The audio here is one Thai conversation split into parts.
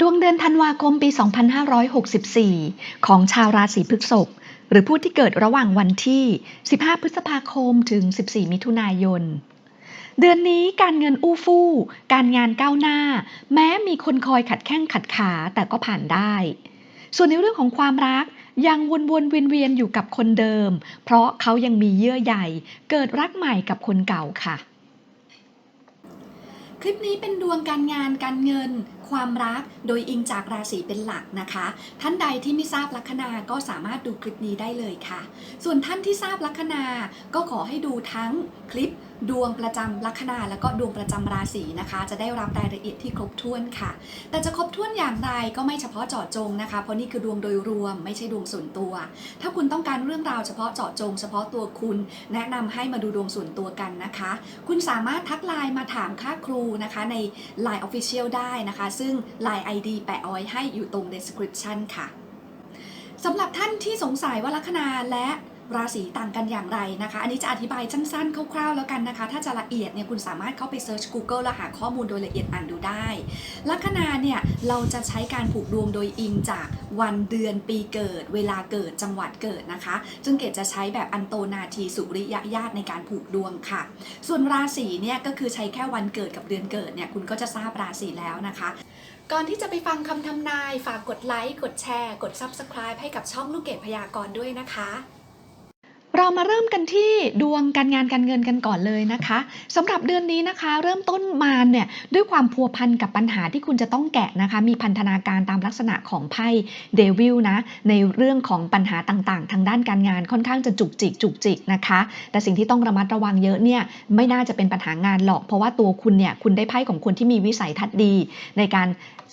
ดวงเดือนธันวาคมปี 2564 ของชาวราศีพฤษภ หรือผู้ที่เกิดระหว่างวันที่ 15 พฤษภาคมถึง 14 มิถุนายน เดือนนี้การเงินอู้ฟู่ การงานก้าวหน้า แม้มีคนคอยขัดแข้งขัดขาแต่ก็ผ่านได้ ส่วนในเรื่องของความรักยังวนวนเวียนเวียนๆอยู่กับคนเดิม เพราะเขายังมีเยื่อใยเกิดรักใหม่กับคนเก่าค่ะ คลิปนี้เป็นดวงการงานการเงิน ความรักโดยอิงจากราศีเป็นหลักนะคะ ท่านใดที่ไม่ทราบลัคนาก็สามารถดูคลิปนี้ได้เลยค่ะ ส่วนท่านที่ทราบลัคนาก็ขอให้ดูทั้งคลิปดวงประจำลัคนาแล้วก็ดวงประจำราศีนะคะ จะได้รับรายละเอียดที่ครบถ้วนค่ะ แต่จะครบถ้วนอย่างไรก็ไม่เฉพาะเจาะจงนะคะ เพราะนี่คือดวงโดยรวมไม่ใช่ดวงส่วนตัว ถ้าคุณต้องการเรื่องราวเฉพาะเจาะจง เฉพาะตัวคุณ แนะนำให้มาดูดวงส่วนตัวกันนะคะ คุณสามารถทักไลน์มาถามค่าครูนะคะใน Line Official ได้นะคะซึ่ง Line ID แปะเอาไว้ให้อยู่ตรง description ค่ะสำหรับท่านที่สงสัยว่าลัคนาและ ราศีต่างกันอย่างไรนะคะ อันนี้จะอธิบายสั้นๆ คร่าวๆ แล้วกันนะคะ ถ้าจะละเอียดเนี่ยคุณสามารถเข้าไปเซิร์ช Google แล้วหาข้อมูลโดยละเอียดอ่านดูได้ ลัคนาเนี่ยเราจะใช้การผูกดวงโดยอิงจากวันเดือนปีเกิด เวลาเกิดจังหวัดเกิดนะคะซึ่งเกดจะใช้แบบอันโตนาทีสุริยะญาตในการผูกดวงค่ะ ส่วนราศีเนี่ยก็คือใช้แค่วันเกิดกับเดือนเกิดเนี่ยคุณก็จะทราบราศีแล้วนะคะก่อนที่จะไปฟังคำทำนาย ฝากกดไลค์ กดแชร์ กด Subscribe ให้กับช่องลูกเกดพยากรณ์ด้วยนะคะ เรามาเริ่มกันที่ดวงการงานการเงินกันก่อนเลยนะคะสำหรับเดือนนี้นะคะ เริ่มต้นมาเนี่ยด้วยความพัวพันกับปัญหาที่คุณจะต้องแกะนะคะ มีพันธนาการตามลักษณะของไพ่เดวิลนะในเรื่องของปัญหาต่างๆ ทางด้านการงานค่อนข้างจะจุกจิกจุกจิกนะคะ แต่สิ่งที่ต้องระมัดระวังเยอะเนี่ยไม่น่าจะเป็นปัญหางานหรอก เพราะว่าตัวคุณเนี่ยคุณได้ไพ่ของคนที่มีวิสัยทัศน์ดี ในการ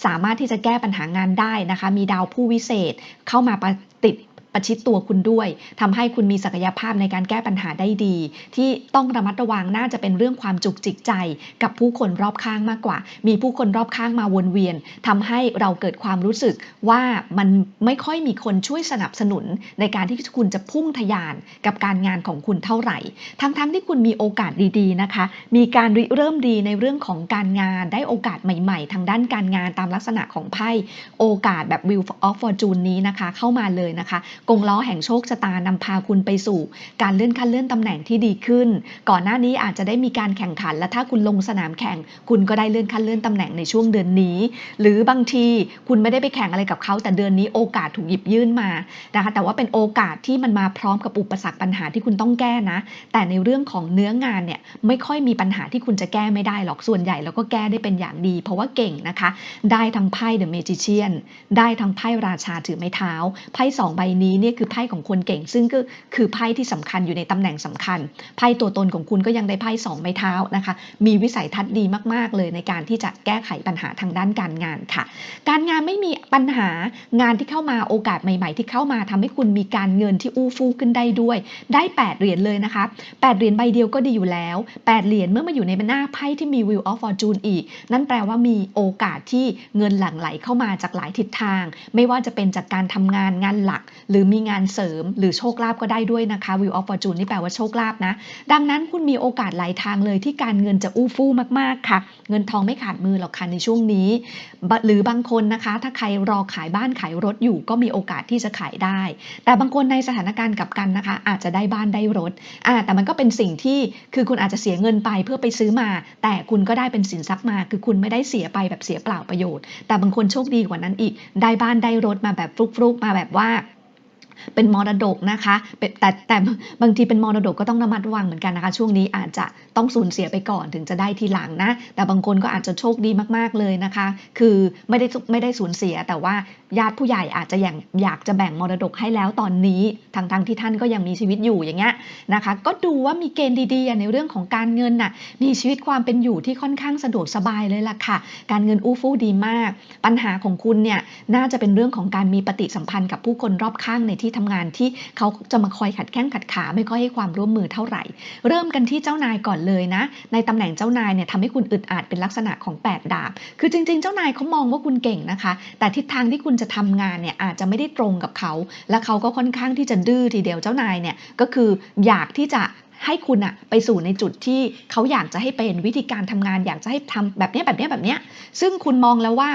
สามารถที่จะแก้ปัญหางานได้นะคะ มีดาวผู้วิเศษเข้ามาประติด ประชิดตัวคุณด้วยทำให้คุณมีศักยภาพในการแก้ปัญหาได้ดี ที่ต้องระมัดระวังน่าจะเป็นเรื่องความจุกจิกใจ กับผู้คนรอบข้างมากกว่า มีผู้คนรอบข้างมาวนเวียนทำให้เราเกิดความรู้สึกว่ามันไม่ค่อยมีคนช่วยสนับสนุน ในการที่คุณจะพุ่งทะยานกับการงานของคุณเท่าไหร่ ทั้งๆที่คุณมีโอกาสดีๆนะคะ มีการริเริ่มดีในเรื่องของการงานได้โอกาสใหม่ๆ ทางด้านการงานตามลักษณะของไพ่โอกาสแบบ Wheel of Fortune นี้นะคะ เข้ามาเลยนะคะกงล้อแห่งโชคชะตานำพาคุณไปสู่ การเลื่อนขั้นเลื่อนตำแหน่งที่ดีขึ้น ก่อนหน้านี้อาจจะได้มีการแข่งขัน และถ้าคุณลงสนามแข่ง คุณก็ได้เลื่อนขั้นเลื่อนตำแหน่งในช่วงเดือนนี้ หรือบางทีคุณไม่ได้ไปแข่งอะไรกับเขา แต่เดือนนี้โอกาสถูกหยิบยื่นมานะคะแต่ว่าเป็นโอกาสที่มันมาพร้อมกับอุปสรรคปัญหาที่คุณต้องแก้นะ แต่ในเรื่องของเนื้องานเนี่ยไม่ค่อยมีปัญหาที่คุณจะแก้ไม่ได้หรอกส่วนใหญ่แล้วก็แก้ได้เป็นอย่างดี เพราะว่าเก่งนะคะ ได้ทั้งไพ่ The Magician ได้ทั้งไพ่ราชาถือไม้เท้าไพ่สองใบนี้เนี่ยคือไพ่ของคนเก่ง ซึ่งก็คือไพ่ที่สำคัญอยู่ในตำแหน่งสำคัญไพ่ตัวตนของคุณก็ยังได้ไพ่สองไม้เท้านะคะ มีวิสัยทัศน์ดีมาก ๆ เลยในการที่จะแก้ไขปัญหาทางด้านการงานค่ะ การงานไม่มีปัญหางานที่เข้ามาโอกาสใหม่ ๆ ที่เข้ามาทำให้คุณมีการเงินที่อู้ฟู่ขึ้นได้ด้วย ได้ 8 เหรียญเลยนะคะ 8 เหรียญใบเดียวก็ดีอยู่แล้ว 8 เหรียญเมื่อมาอยู่ในหน้าไพ่ที่มี Wheel of Fortune อีก นั่นแปลว่ามีโอกาสที่เงินหลั่งไหลเข้ามาจากหลายทิศทาง ไม่ว่าจะเป็นจากการทำงานงานหลัก หรือมีงานเสริมหรือโชคลาภก็ได้ด้วยนะคะ Wheel of Fortune นี่แปลว่าโชคลาภนะ ดังนั้นคุณมีโอกาสหลายทางเลยที่การเงินจะอู้ฟู่มากๆค่ะ เงินทองไม่ขาดมือหรอกค่ะในช่วงนี้ หรือบางคนนะคะ ถ้าใครรอขายบ้านขายรถอยู่ก็มีโอกาสที่จะขายได้ แต่บางคนในสถานการณ์กับกันนะคะ อาจจะได้บ้านได้รถอ่าแต่มันก็เป็นสิ่งที่คือคุณอาจจะเสียเงินไปเพื่อไปซื้อมา แต่คุณก็ได้เป็นสินทรัพย์มา คือคุณไม่ได้เสียไปแบบเสียเปล่าประโยชน์ แต่บางคนโชคดีกว่านั้นอีก ได้บ้านได้รถมาแบบฟลุกๆมาแบบว่า เป็นมรดกนะคะแต่แต่บางทีเป็นมรดกก็ต้องระมัดระวังเหมือนกันนะคะ ช่วงนี้อาจจะต้องสูญเสียไปก่อนถึงจะได้ทีหลังนะ แต่บางคนก็อาจจะโชคดีมากๆเลยนะคะ คือไม่ได้ไม่ได้สูญเสีย แต่ว่าญาติผู้ใหญ่อาจจะอยากอยากจะแบ่งมรดกให้แล้วตอนนี้ทั้งทงที่ท่านก็ยังมีชีวิตอยู่อย่างเงี้ยนะคะ ก็ดูว่ามีเกณฑ์ดีๆในเรื่องของการเงินน่ะมีชีวิตความเป็นอยู่ที่ค่อนข้างสะดวกสบายเลยล่ะค่ะ การเงินอู้ฟู่ดีมาก ปัญหาของคุณเนี่ยน่าจะเป็นเรื่องของการมีปฏิสัมพันธ์กับผู้คนรอบข้างในที่ทำงานที่เขาจะมาคอยขัดแข้งขัดขา ไม่ค่อยให้ความร่วมมือเท่าไหร่ เริ่มกันที่เจ้านายก่อนเลยนะ ในตำแหน่งเจ้านายเนี่ยทำให้คุณอึดอัดเป็นลักษณะของ 8 ดาบ คือจริง ๆ เจ้านายเขามองว่าคุณเก่งนะคะ แต่ทิศทางที่คุณจะทำงานเนี่ยอาจจะไม่ได้ตรงกับเขา และเขาก็ค่อนข้างที่จะดื้อทีเดียวเจ้านายเนี่ยก็คืออยากที่จะ ให้คุณอะไปสู่ในจุดที่เขาอยากจะให้เป็นวิธีการทำงาน อยากจะให้ทำแบบเนี้ยแบบเนี้ยแบบเนี้ยซึ่งคุณมองแล้วว่า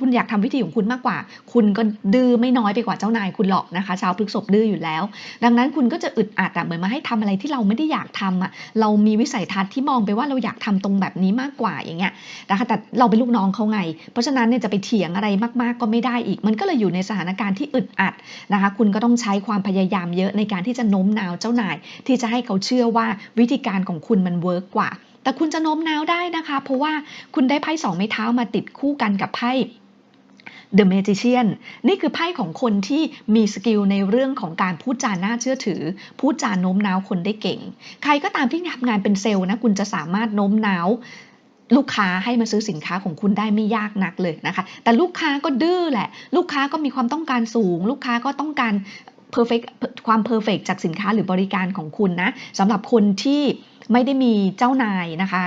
คุณอยากทำวิธีของคุณมากกว่า คุณก็ดื้อไม่น้อยไปกว่าเจ้านายคุณหรอกนะคะ ชาวพฤกษภดื้ออยู่แล้ว ดังนั้นคุณก็จะอึดอัดอะเหมือนมาให้ทำอะไรที่เราไม่ได้อยากทำอะเรามีวิสัยทัศน์ที่มองไปว่าเราอยากทำตรงแบบนี้มากกว่าอย่างเงี้ยนะคะแต่เราเป็นลูกน้องเขาไง เพราะฉะนั้นเนี่ยจะไปเถียงอะไรมาก ๆ ก็ไม่ได้อีก มันก็เลยอยู่ในสถานการณ์ที่อึดอัดนะคะ คุณก็ต้องใช้ความพยายามเยอะในการที่จะโน้มน้าวเจ้านายที่จะให้เขาเชื่อว่าวิธีการของคุณมันเวิร์กกว่า แต่คุณจะโน้มน้าวได้นะคะ เพราะว่าคุณได้ไพ่สองไม้เท้ามาติดคู่กันกับไพ่ The Magician นี่คือไพ่ของคนที่มีสกิลในเรื่องของการพูดจาน่าเชื่อถือ พูดจาโน้มน้าวคนได้เก่ง ใครก็ตามที่ทำงานเป็นเซลล์นะ คุณจะสามารถโน้มน้าวลูกค้าให้มาซื้อสินค้าของคุณได้ไม่ยากนักเลยนะคะ แต่ลูกค้าก็ดื้อแหละ ลูกค้าก็มีความต้องการสูง ลูกค้าก็ต้องการ perfect ความเพอร์เฟกจากสินค้าหรือบริการของคุณนะสำหรับคนที่ไม่ได้มีเจ้านายนะคะ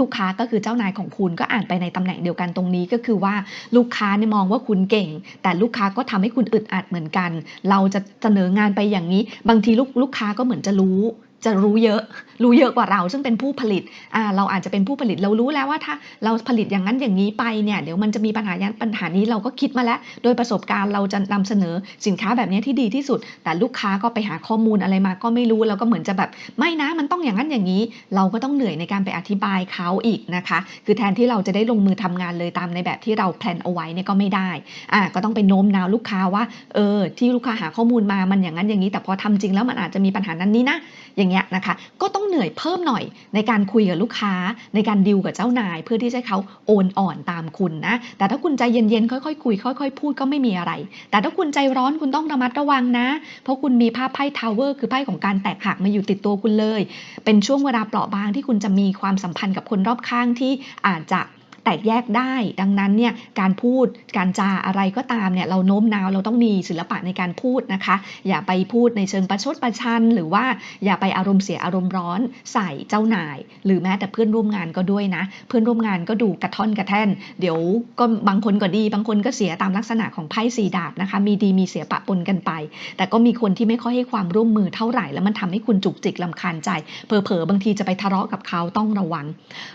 ลูกค้าก็คือเจ้านายของคุณก็อ่านไปในตำแหน่งเดียวกันตรงนี้ก็คือว่าลูกค้าเนี่ยมองว่าคุณเก่ง แต่ลูกค้าก็ทำให้คุณอึดอัดเหมือนกัน เราจะเสนองานไปอย่างนี้ บางทีลูกลูกค้าก็เหมือนจะรู้ จะรู้เยอะ รู้เยอะกว่าเรา ซึ่งเป็นผู้ผลิตอ่าเราอาจจะเป็นผู้ผลิตเรารู้แล้วว่าถ้าเราผลิตอย่างนั้นอย่างนี้ไปเนี่ยเดี๋ยวมันจะมีปัญหาย่างปัญหานี้เราก็คิดมาแล้ว โดยประสบการณ์เราจะนำเสนอสินค้าแบบนี้ที่ดีที่สุด แต่ลูกค้าก็ไปหาข้อมูลอะไรมาก็ไม่รู้แล้วก็เหมือนจะแบบไม่นะมันต้องอย่างนั้นอย่างนี้ เราก็ต้องเหนื่อยในการไปอธิบายเขาอีกนะคะ คือแทนที่เราจะได้ลงมือทำงานเลยตามในแบบที่เราแพลนเอาไว้เนี่ยก็ไม่ได้อ่าก็ต้องไปโน้มน้าวลูกค้าว่าเออที่ลูกค้าหาข้อมูลมามันอย่างนั้นอย่างนี้ แต่พอทำจริงแล้วมันอาจจะมีปัญหานั้นนี้นะอย่างเงี้ยนะคะ ก็ต้องเหนื่อยเพิ่มหน่อยในการคุยกับลูกค้า ในการดิวกับเจ้านาย เพื่อที่จะให้เขาโอนอ่อนตามคุณนะ แต่ถ้าคุณใจเย็นๆ ค่อยๆคุย ค่อยๆ พูดก็ไม่มีอะไร แต่ถ้าคุณใจร้อนคุณต้องระมัดระวังนะ เพราะคุณมีภาพไพ่ทาวเวอร์คือไพ่ของการแตกหักมาอยู่ติดตัวคุณเลย เป็นช่วงเวลาเปราะบางที่คุณจะมีความสัมพันธ์กับคนรอบข้างที่อาจจะ แตกแยกได้ ดังนั้นเนี่ยการพูดการจาอะไรก็ตามเนี่ยเราโน้มน้าวเราต้องมีศิลปะในการพูดนะคะ อย่าไปพูดในเชิงประชดประชัน หรือว่าอย่าไปอารมณ์เสียอารมณ์ร้อนใส่เจ้านาย หรือแม้แต่เพื่อนร่วมงานก็ด้วยนะ เพื่อนร่วมงานก็ดูกระท่อนกระแท่น เดี๋ยวก็บางคนก็ดี บางคนก็เสียตามลักษณะของไพ่สีดาบนะคะ มีดีมีเสียปะปนกันไป แต่ก็มีคนที่ไม่ค่อยให้ความร่วมมือเท่าไหร่ แล้วมันทำให้คุณจุกจิกลำคาญใจเผลอๆบางทีจะไปทะเลาะกับเขาต้องระวัง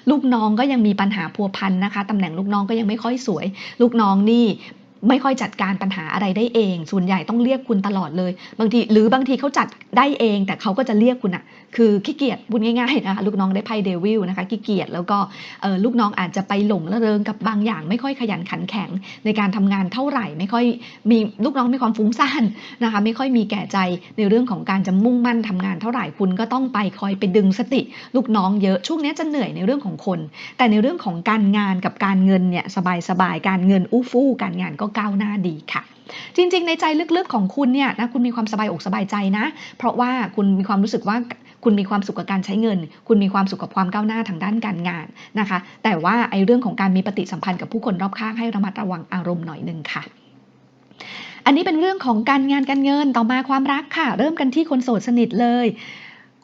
ลูกน้องก็ยังมีปัญหาพัวพันนะคะตำแหน่งลูกน้องก็ยังไม่ค่อยสวย ลูกน้องนี่ ไม่ค่อยจัดการปัญหาอะไรได้เอง ส่วนใหญ่ต้องเรียกคุณตลอดเลย บางทีหรือบางทีเขาจัดได้เอง แต่เขาก็จะเรียกคุณอะคือขี้เกียจพูดง่ายๆนะคะลูกน้องได้ไพ่เดวิลนะคะขี้เกียจแล้วก็ลูกน้องอาจจะไปหลงระเริงกับบางอย่าง ไม่ค่อยขยันขันแข็งในการทำงานเท่าไหร่ ไม่ค่อยมีลูกน้องมีความฟุ้งซ่านนะคะไม่ค่อยมีแก่ใจในเรื่องของการจะมุ่งมั่นทำงานเท่าไหร่คุณก็ต้องไปคอยไปดึงสติ ลูกน้องเยอะช่วงนี้จะเหนื่อยในเรื่องของคน แต่ในเรื่องของการงานกับการเงินเนี่ยสบายๆการเงินอู้ฟู่การงานก็ก้าวหน้าดีค่ะ จริง ๆ ในใจลึกๆของคุณเนี่ยนะคุณมีความสบายอกสบายใจนะ เพราะว่าคุณมีความรู้สึกว่าคุณมีความสุขกับการใช้เงิน คุณมีความสุขกับความก้าวหน้าทางด้านการงานนะคะ แต่ว่าไอ้เรื่องของการมีปฏิสัมพันธ์กับผู้คนรอบข้างให้ระมัดระวังอารมณ์หน่อยหนึ่งค่ะอันนี้เป็นเรื่องของการงานการเงินต่อมาความรักค่ะ เริ่มกันที่คนโสดสนิทเลย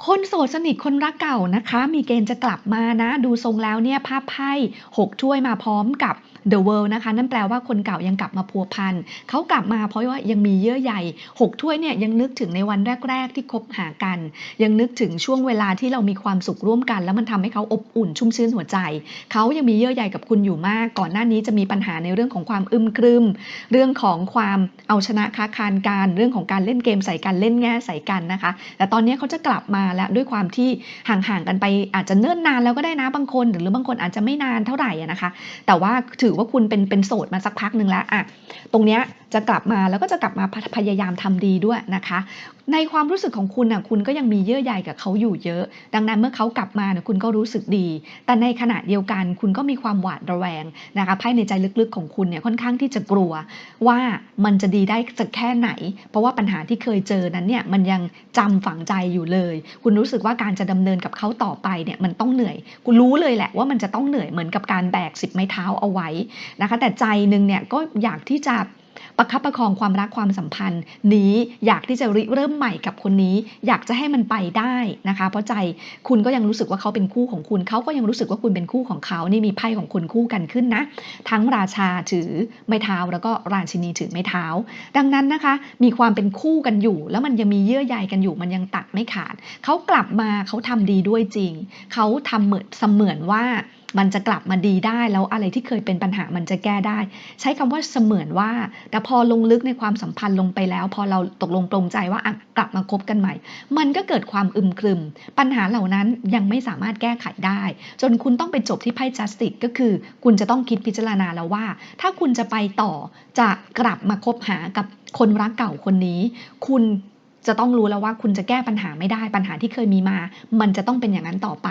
คนโสดสนิทคนรักเก่านะคะ มีเกณฑ์จะกลับมานะ ดูทรงแล้วเนี่ยภาพไพ่หกถ้วยมาพร้อมกับ The World นะคะ นั่นแปลว่าคนเก่ายังกลับมาพัวพันเขากลับมาเพราะว่ายังมีเยื่อใยหกถ้วยเนี่ยยังนึกถึงในวันแรก ๆ ที่คบหากัน ยังนึกถึงช่วงเวลาที่เรามีความสุขร่วมกัน แล้วมันทำให้เขาอบอุ่นชุ่มชื่นหัวใจเขายังมีเยื่อใยกับคุณอยู่มาก ก่อนหน้านี้จะมีปัญหาในเรื่องของความอึมครึม เรื่องของความเอาชนะค้าคานกันเรื่องของการเล่นเกมใส่กันเล่นแง่ใส่กันนะคะ แต่ตอนนี้เขาจะกลับมาแล้วด้วยความที่ห่างๆกันไปอาจจะเนิ่นนานแล้วก็ได้นะบางคน หรือบางคนอาจจะไม่นานเท่าไหร่นะคะ แต่ว่าถือว่าคุณเป็นเป็นโสดมาสักพักหนึ่งแล้วอะตรงเนี้ย จะกลับมาแล้วก็จะกลับมาพพยายามทำดีด้วยนะคะ ในความรู้สึกของคุณน่ะคุณก็ยังมีเยื่อใยกับเขาอยู่เยอะ ดังนั้นเมื่อเขากลับมาเนี่ยคุณก็รู้สึกดี แต่ในขณะเดียวกันคุณก็มีความหวาดระแวงนะคะไพ่ในใจลึกๆของคุณเนี่ยค่อนข้างที่จะกลัวว่ามันจะดีได้สักแค่ไหน เพราะว่าปัญหาที่เคยเจอนั้นเนี่ยมันยังจำฝังใจอยู่เลย คุณรู้สึกว่าการจะดำเนินกับเขาต่อไปเนี่ยมันต้องเหนื่อย คุณรู้เลยแหละว่ามันจะต้องเหนื่อยเหมือนกับการแบกสิบไม้เท้าเอาไว้นะคะ แต่ใจนึงเนี่ยก็อยากที่จะ ประคับประคองความรักความสัมพันธ์ นี้อยากที่จะริเริ่มใหม่กับคนนี้ อยากจะให้มันไปได้นะคะ เพราะใจคุณก็ยังรู้สึกว่าเขาเป็นคู่ของคุณ เขาก็ยังรู้สึกว่าคุณเป็นคู่ของเขานี่มีไพ่ของคนคู่กันขึ้นนะ ทั้งราชาถือไม้เท้าแล้วก็ราชินีถือไม้เท้า ดังนั้นนะคะ มีความเป็นคู่กันอยู่ แล้วมันยังมีเยื่อใยกันอยู่มันยังตัดไม่ขาด เขากลับมาเขาทำดีด้วยจริง เขาทำเหมือนเสมือนว่ามันจะกลับมาดีได้แล้วอะไรที่เคยเป็นปัญหามันจะแก้ได้ ใช้คำว่าเสมือนว่า แต่พอลงลึกในความสัมพันธ์ลงไปแล้ว พอเราตกลงปรงใจว่าอะกลับมาคบกันใหม่ มันก็เกิดความอึมครึม ปัญหาเหล่านั้นยังไม่สามารถแก้ไขได้ จนคุณต้องไปจบที่ไพ่จัสติกก็คือ คุณจะต้องคิดพิจารณาแล้วว่า ถ้าคุณจะไปต่อจะกลับมาคบหากับคนรักเก่าคนนี้ คุณ จะต้องรู้แล้วว่าคุณจะแก้ปัญหาไม่ได้ปัญหาที่เคยมีมา มันจะต้องเป็นอย่างนั้นต่อไป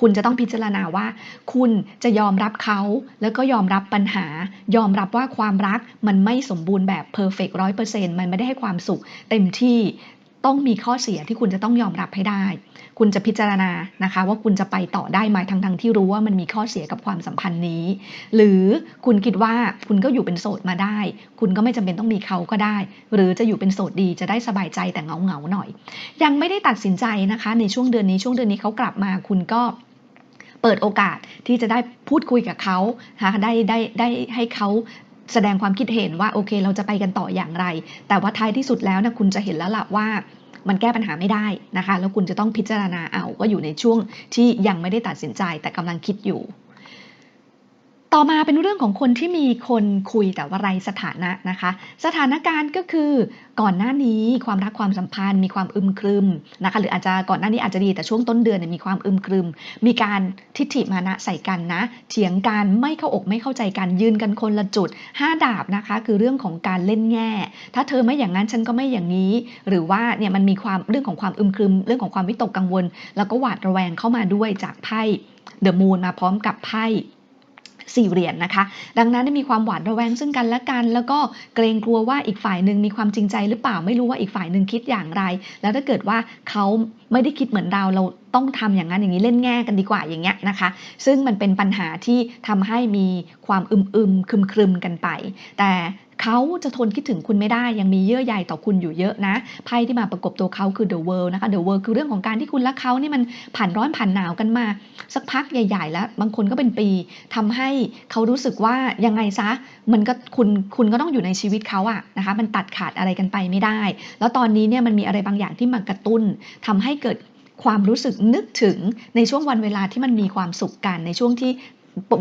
คุณจะต้องพิจารณาว่า คุณจะยอมรับเขาแล้วก็ยอมรับปัญหา ยอมรับว่าความรักมันไม่สมบูรณ์แบบเพอร์เฟกต์ร้อยเปอร์เซ็นต์มันไม่ได้ให้ความสุขเต็มที่ ต้องมีข้อเสียที่คุณจะต้องยอมรับให้ได้ คุณจะพิจารณานะคะ ว่าคุณจะไปต่อได้ไหมทั้งที่รู้ว่ามันมีข้อเสียกับความสัมพันธ์นี้ หรือคุณคิดว่าคุณก็อยู่เป็นโสดมาได้ คุณก็ไม่จำเป็นต้องมีเขาก็ได้ หรือจะอยู่เป็นโสดดีจะได้สบายใจแต่เงาเงาๆหน่อย ยังไม่ได้ตัดสินใจนะคะ ในช่วงเดือนนี้ช่วงเดือนนี้เขากลับมา คุณก็เปิดโอกาสที่จะได้พูดคุยกับเขาะได้ได้ได้ให้เขาแสดงความคิดเห็นว่าโอเคเราจะไปกันต่ออย่างไร แต่ว่าท้ายที่สุดแล้วนะคุณจะเห็นแล้วล่ะว่า มันแก้ปัญหาไม่ได้นะคะ แล้วคุณจะต้องพิจารณาเอาก็อยู่ในช่วงที่ยังไม่ได้ตัดสินใจแต่กำลังคิดอยู่ ต่อมาเป็นเรื่องของคนที่มีคนคุยแต่ว่าไรสถานะนะคะ สถานการณ์ก็คือก่อนหน้านี้ความรักความสัมพันธ์ มีความอึมครึมนะคะหรืออาจจะก่อนหน้านี้อาจจะดีแต่ช่วงต้นเดือนมีความอึมครึม มีการทิฐิมานะใส่กันนะ เถียงกันไม่เข้าอกไม่เข้าใจกันยืนกันคนละจุดห้าดาบนะคะ คือเรื่องของการเล่นแง่ ถ้าเธอไม่อย่างนั้นฉันก็ไม่อย่างนี้ หรือว่าเนี่ยมันมีความเรื่องของความอึมครึม เรื่องของความวิตกกังวล แล้วก็หวาดระแวงเข้ามาด้วยจากไพ่เดอะมูนมาพร้อมกับไพ่ สี่เหรียญนะคะ ดังนั้นได้มีความหวาดระแวงซึ่งกันและกัน แล้วก็เกรงกลัวว่าอีกฝ่ายหนึ่งมีความจริงใจหรือเปล่าไม่รู้ว่าอีกฝ่ายหนึ่งคิดอย่างไร แล้วถ้าเกิดว่าเขาไม่ได้คิดเหมือนเราเราต้องทำอย่างนั้นอย่างนี้เล่นแง่กันดีกว่าอย่างเงี้ยนะคะ ซึ่งมันเป็นปัญหาที่ทำให้มีความอึมอึมครึมครึมกันไป แต่เขาจะทนคิดถึงคุณไม่ได้ยังมีเยื่อใยต่อคุณอยู่เยอะนะไพ่ที่มาประกบตัวเขาคือ the world นะคะ the world คือเรื่องของการที่คุณและเขานี่มันผ่านร้อนผ่านหนาวกันมา สักพักใหญ่ ๆ แล้ว บางคนก็เป็นปีทำให้เขารู้สึกว่ายังไงซะมันก็คุณคุณก็ต้องอยู่ในชีวิตเขาอะนะคะมันตัดขาดอะไรกันไปไม่ได้ แล้วตอนนี้เนี่ยมันมีอะไรบางอย่างที่มากระตุ้นทำให้เกิด ความรู้สึกนึกถึงในช่วงวันเวลาที่มันมีความสุขกันในช่วงที่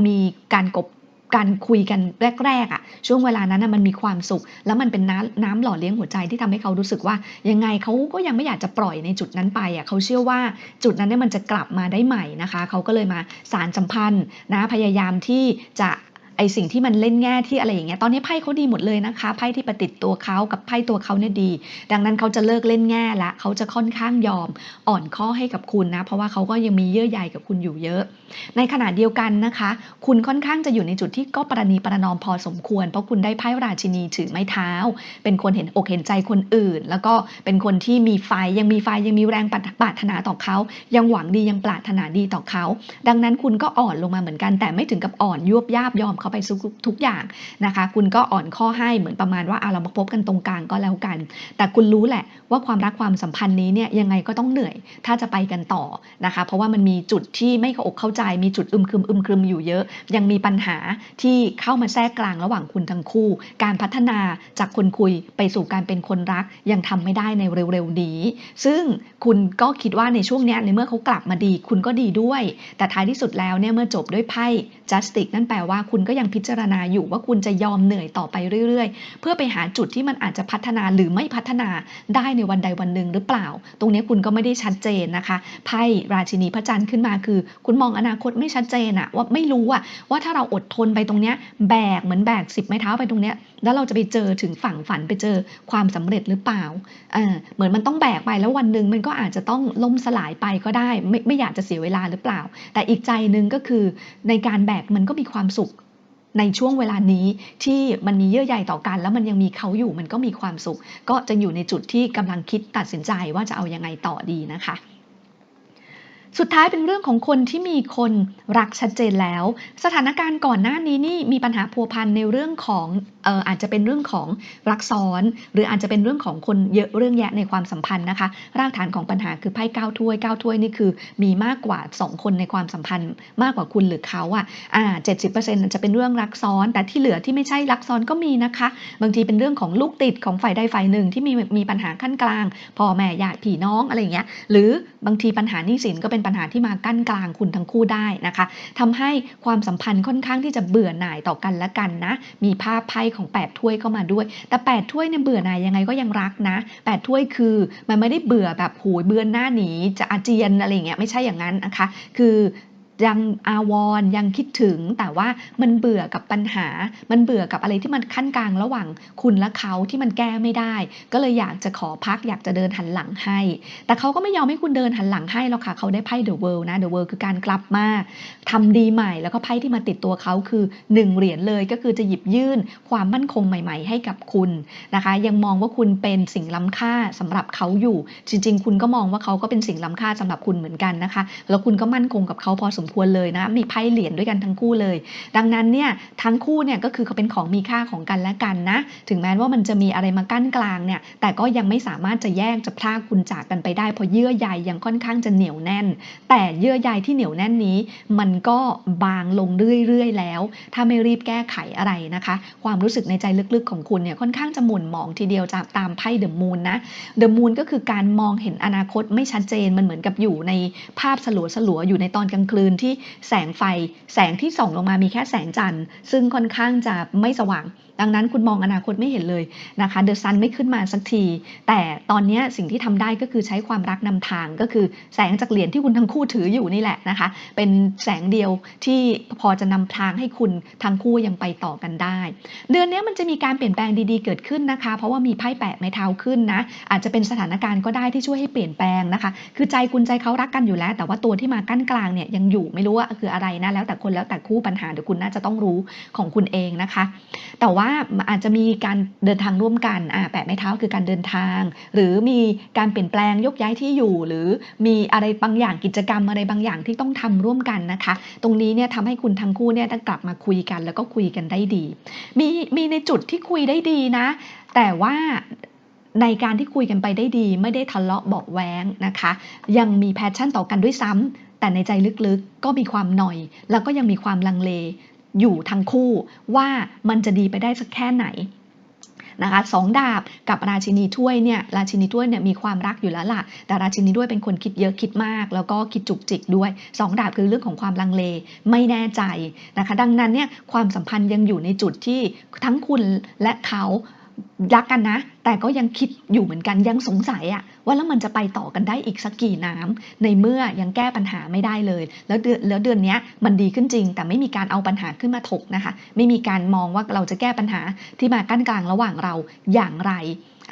มีการกบการคุยกันแรกๆอะช่วงเวลานั้นมันมีความสุข แล้วมันเป็นน้ำน้ำหล่อเลี้ยงหัวใจที่ทำให้เขารู้สึกว่า ยังไงเขาก็ยังไม่อยากจะปล่อยในจุดนั้นไปอะเขาเชื่อว่าจุดนั้นเนี่ยมันจะกลับมาได้ใหม่นะคะ เขาก็เลยมาสารสัมพันธ์นะพยายามที่จะ ไอสิ่งที่มันเล่นแง่ที่อะไรอย่างเงี้ยตอนนี้ไพ่เขาดีหมดเลยนะคะไพ่ที่ประติดตัวเขากับไพ่ตัวเขาเนี่ยดี ดังนั้นเขาจะเลิกเล่นแง่ละเขาจะค่อนข้างยอมอ่อนข้อให้กับคุณนะ เพราะว่าเขาก็ยังมีเยื่อใยกับคุณอยู่เยอะ ในขณะเดียวกันนะคะ คุณค่อนข้างจะอยู่ในจุดที่ก็ประนีประนอมพอสมควร เพราะคุณได้ไพ่ราชินีถือไม้เท้า เป็นคนเห็นอกเห็นใจคนอื่น แล้วก็เป็นคนที่มีไฟยังมีไฟยังมีแรงปรารถนาต่อเขายังหวังดียังปรารถนาดีต่อเขาดังนั้นคุณก็อ่อนลงมาเหมือนกันแต่ไม่ถึงกับอ่อนยวบยาบยอมเขาไปทุกทุกอย่างนะคะ คุณก็อ่อนข้อให้เหมือนประมาณว่าเอาเรามาพบกันตรงกลางก็แล้วกัน แต่คุณรู้แหละว่าความรักความสัมพันธ์นี้เนี่ยยังไงก็ต้องเหนื่อย ถ้าจะไปกันต่อนะคะ เพราะว่ามันมีจุดที่ไม่เข้าอกเข้าใจ มีจุดอึมครึมอึมครึมอยู่เยอะ ยังมีปัญหาที่เข้ามาแทรกกลางระหว่างคุณทั้งคู่ การพัฒนาจากคนคุยไปสู่การเป็นคนรักยังทำไม่ได้ในเร็วๆนี้ ซึ่งคุณก็คิดว่าในช่วงนี้ในเมื่อเขากลับมาดี คุณก็ดีด้วย แต่ท้ายที่สุดแล้วเนี่ยเมื่อจบด้วยไพ่ justice นั่นแปลว่าคุณก็ยังพิจารณาอยู่ว่าคุณจะยอมเหนื่อยต่อไปเรื่อยๆ เพื่อไปหาจุดที่มันอาจจะพัฒนาหรือไม่พัฒนาได้ในวันใดวันหนึ่งหรือเปล่า ตรงนี้คุณก็ไม่ได้ชัดเจนนะคะไพ่ราชินีพระจันทร์ขึ้นมาคือ คุณมองอนาคตไม่ชัดเจนอะว่าไม่รู้อะว่าถ้าเราอดทนไปตรงเนี้ยแบกเหมือนแบกสิบไม้เท้าไปตรงเนี้ยแล้วเราจะไปเจอถึงฝั่งฝันไปเจอความสำเร็จหรือเปล่าเออเหมือนมันต้องแบกไปแล้ววันหนึ่งมันก็อาจจะต้องล่มสลายไปก็ได้ ไม่ไม่อยากจะเสียเวลาหรือเปล่า แต่อีกใจหนึ่งก็คือในการแบกมันก็มีความสุข ในช่วงเวลานี้ที่มันมีเยื่อใยต่อกัน แล้วมันยังมีเขาอยู่มันก็มีความสุข ก็จะอยู่ในจุดที่กำลังคิดตัดสินใจว่าจะเอายังไงต่อดีนะคะ สุดท้ายเป็นเรื่องของคนที่มีคนรักชัดเจนแล้ว สถานการณ์ก่อนหน้านี้นี่มีปัญหาพัวพันในเรื่องของอออาจจะเป็นเรื่องของรักซ้อน หรืออาจจะเป็นเรื่องของคนเยอะเรื่องแยะในความสัมพันธ์นะคะ รากฐานของปัญหาคือไพ่เก้าถ้วยเก้าถ้วยนี่คือมีมากกว่า 2 คนในความสัมพันธ์มากกว่าคุณหรือเขาอะอ่าเจ็ดสิบเปอร์เซ็นต์จะเป็นเรื่องรักซ้อน แต่ที่เหลือที่ไม่ใช่รักซ้อนก็มีนะคะ บางทีเป็นเรื่องของลูกติดของฝ่ายใดฝ่ายหนึ่งที่มีมีปัญหาขั้นกลางพ่อแม่ญาติพี่น้องอะไรอย่างเงี้ยหรือบางทีปัญหาหนี้สินก็เป็นปัญหาที่มากั้นกลางคุณทั้งคู่ได้นะคะทำให้ความสัมพันธ์ค่อนข้างที่จะเบื่อหน่ายต่อกันและกันนะ มีภาพไพ่ของ 8 ถ้วยเข้ามาด้วย แต่ 8 ถ้วยเนี่ยเบื่อหน่ายยังไงก็ยังรักนะ 8 ถ้วยคือมันไม่ได้เบื่อแบบโหยเบื่อหน้าหนีจะอาเจียนอะไรเงี้ยไม่ใช่อย่างนั้นนะคะ คือ ยังอาวรณ์ยังคิดถึง แต่ว่ามันเบื่อกับปัญหา มันเบื่อกับอะไรที่มันขั้นกลางระหว่างคุณและเขาที่มันแก้ไม่ได้ ก็เลยอยากจะขอพักอยากจะเดินหันหลังให้ แต่เขาก็ไม่ยอมให้คุณเดินหันหลังให้หรอกค่ะ เขาได้ไพ่ The World นะ The World คือการกลับมาทำดีใหม่ แล้วก็ไพ่ที่มาติดตัวเขาคือ 1 เหรียญเลยก็คือจะหยิบยื่นความมั่นคงใหม่ ๆ ให้กับคุณนะคะ ยังมองว่าคุณเป็นสิ่งล้ำค่าสำหรับเขาอยู่ จริง ๆ คุณก็มองว่าเขาก็เป็นสิ่งล้ำค่าสำหรับคุณเหมือนกันนะคะ แล้วคุณก็มั่นคงกับเขาพอสมควรเลยนะ มีไพ่เหรียญด้วยกันทั้งคู่เลย ดังนั้นเนี่ยทั้งคู่เนี่ยก็คือเขาเป็นของมีค่าของกันและกันนะ ถึงแม้ว่ามันจะมีอะไรมากั้นกลางเนี่ย แต่ก็ยังไม่สามารถจะแยกจะพรากคุณจากกันไปได้ เพราะเยื่อใยยังค่อนข้างจะเหนียวแน่น แต่เยื่อใยที่เหนียวแน่นนี้ มันก็บางลงเรื่อยๆแล้ว ถ้าไม่รีบแก้ไขอะไรนะคะ ความรู้สึกในใจลึกๆของคุณเนี่ยค่อนข้างจะหม่นหมองทีเดียวจากตามไพ่เดอะมูนนะ เดอะมูนก็คือการมองเห็นอนาคตไม่ชัดเจน มันเหมือนกับอยู่ในภาพสลัวๆอยู่ในตอนกลางคืนที่แสงไฟ แสงที่ส่องลงมามีแค่แสงจันทร์ ซึ่งค่อนข้างจะไม่สว่าง ดังนั้นคุณมองอนาคตไม่เห็นเลยนะคะเดอะซันไม่ขึ้นมาสักที แต่ตอนนี้สิ่งที่ทำได้ก็คือใช้ความรักนำทางก็คือแสงจากเหรียญที่คุณทั้งคู่ถืออยู่นี่แหละนะคะ เป็นแสงเดียวที่พอจะนำทางให้คุณทั้งคู่ยังไปต่อกันได้ เดือนนี้มันจะมีการเปลี่ยนแปลงดีๆเกิดขึ้นนะคะ เพราะว่ามีไพ่แปะไม้เท้าขึ้นนะอาจจะเป็นสถานการณ์ก็ได้ที่ช่วยให้เปลี่ยนแปลงนะคะ คือใจคุณใจเขารักกันอยู่แล้ว แต่ว่าตัวที่มากั้นกลางเนี่ยยังอยู่ไม่รู้ว่าคืออะไรนะแล้วแต่คนแล้วแต่คู่ปัญหาเดี๋ยวคุณน่าจะต้องรู้ของคุณเองนะคะ แต่ว่าอาจจะมีการเดินทางร่วมกันอ่าแปะไม้เท้าคือการเดินทาง หรือมีการเปลี่ยนแปลงยกย้ายที่อยู่ หรือมีอะไรบางอย่างกิจกรรมอะไรบางอย่างที่ต้องทำร่วมกันนะคะ ตรงนี้เนี่ยทำให้คุณทั้งคู่เนี่ยต้องกลับมาคุยกัน แล้วก็คุยกันได้ดี มีมีในจุดที่คุยได้ดีนะ แต่ว่าในการที่คุยกันไปได้ดี ไม่ได้ทะเลาะเบาะแว้งนะคะ ยังมีแพชชั่นต่อกันด้วยซ้ำแต่ในใจลึกๆก็มีความหน่อย แล้วก็ยังมีความลังเล อยู่ทั้งคู่ว่ามันจะดีไปได้สักแค่ไหนนะคะสองดาบกับราชินีถ้วยเนี่ยราชินีถ้วยเนี่ยมีความรักอยู่แล้วล่ะ แต่ราชินีถ้วยเป็นคนคิดเยอะคิดมาก แล้วก็คิดจุกจิกด้วยสองดาบคือเรื่องของความลังเลไม่แน่ใจนะคะ ดังนั้นเนี่ยความสัมพันธ์ยังอยู่ในจุดที่ทั้งคุณและเขา รักกันนะ แต่ก็ยังคิดอยู่เหมือนกันยังสงสัยอะว่าแล้วมันจะไปต่อกันได้อีกสักกี่น้ำในเมื่อยังแก้ปัญหาไม่ได้เลย แล้วเดือนแล้วเดือนนี้มันดีขึ้นจริง แต่ไม่มีการเอาปัญหาขึ้นมาถกนะคะ ไม่มีการมองว่าเราจะแก้ปัญหาที่มากั้นกลางระหว่างเราอย่างไร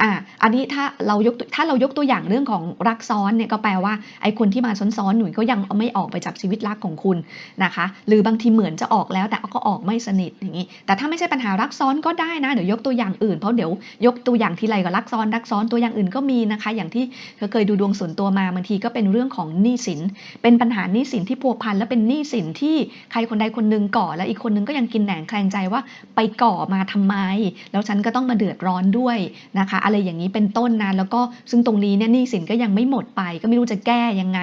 อ่าอันนี้ถ้าเรายกถ้าเรายกตัวอย่างเรื่องของรักซ้อนเนี่ยก็แปลว่าไอ้คนที่มาซ้อนๆหนุ่ยก็ยังไม่ออกไปจากชีวิตรักของคุณนะคะ หรือบางทีเหมือนจะออกแล้วแต่ก็ออกไม่สนิทอย่างนี้ แต่ถ้าไม่ใช่ปัญหารักซ้อนก็ได้นะเดี๋ยวยกตัวอย่างอื่นเพราะเดี๋ยวยกตัวอย่างทีไรก็รักซ้อนรักซ้อนตัวอย่างอื่นก็มีนะคะ อย่างที่เคยดูดวงส่วนตัวมาบางทีก็เป็นเรื่องของหนี้สิน เป็นปัญหาหนี้สินที่พัวพันและเป็นหนี้สินที่ใครคนใดคนหนึ่งก่อ แล้วอีกคนนึงก็ยังกินแหนงแคลงใจว่าไปก่อมาทำไม แล้วฉันก็ต้องมาเดือดร้อนด้วยนะคะอะไรอย่างนี้เป็นต้นนะแล้วก็ซึ่งตรงนี้เนี่ยหนี้สินก็ยังไม่หมดไป ก็ไม่รู้จะแก้ยังไง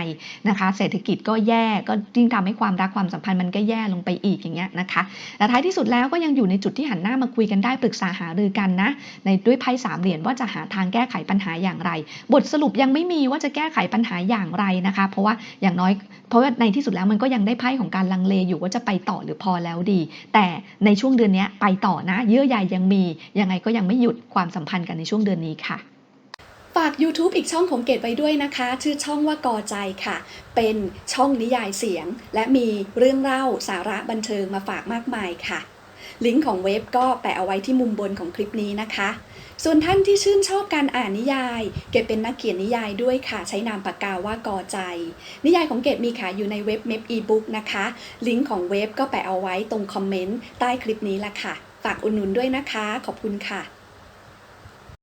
นะคะ เศรษฐกิจก็แย่ก็ยิ่งทำให้ความรักความสัมพันธ์มันก็แย่ลงไปอีกอย่างเงี้ยนะคะแต่ท้ายที่สุดแล้วก็ยังอยู่ในจุดที่หันหน้ามาคุยกันได้ปรึกษาหารือกันนะในด้วยไพ่สามเหรียญว่าจะหาทางแก้ไขปัญหาอย่างไร บทสรุปยังไม่มีว่าจะแก้ไขปัญหาอย่างไรนะคะ เพราะว่าอย่างน้อยเพราะว่าในที่สุดแล้วมันก็ยังได้ไพ่ของการลังเลอยู่ว่าจะไปต่อหรือพอแล้วดี แต่ในช่วงเดือนนี้ไปต่อนะ เยื่อใยยังมียังไงก็ยังไม่หยุดความสัมพันธ์กันในช่วงเดือนนี้ค่ะฝาก YouTube อีกช่องของเกดไว้ด้วยนะคะ ชื่อช่องว่ากอใจค่ะ เป็นช่องนิยายเสียง และมีเรื่องเล่าสาระบันเทิงมาฝากมากมายค่ะ ลิงก์ของเว็บก็แปะเอาไว้ที่มุมบนของคลิปนี้นะคะ ส่วนท่านที่ชื่นชอบการอ่านนิยาย เกดเป็นนักเขียนนิยายด้วยค่ะ ใช้นามปากกาว่ากอใจ นิยายของเกดมีขายอยู่ในเว็บเม p อีบุ๊กนะคะ ลิงก์ของเว็บก็แปะเอาไว้ตรงคอมเมนต์ใต้คลิปนี้ละค่ะ ฝากอุดหนุนด้วยนะคะ ขอบคุณค่ะ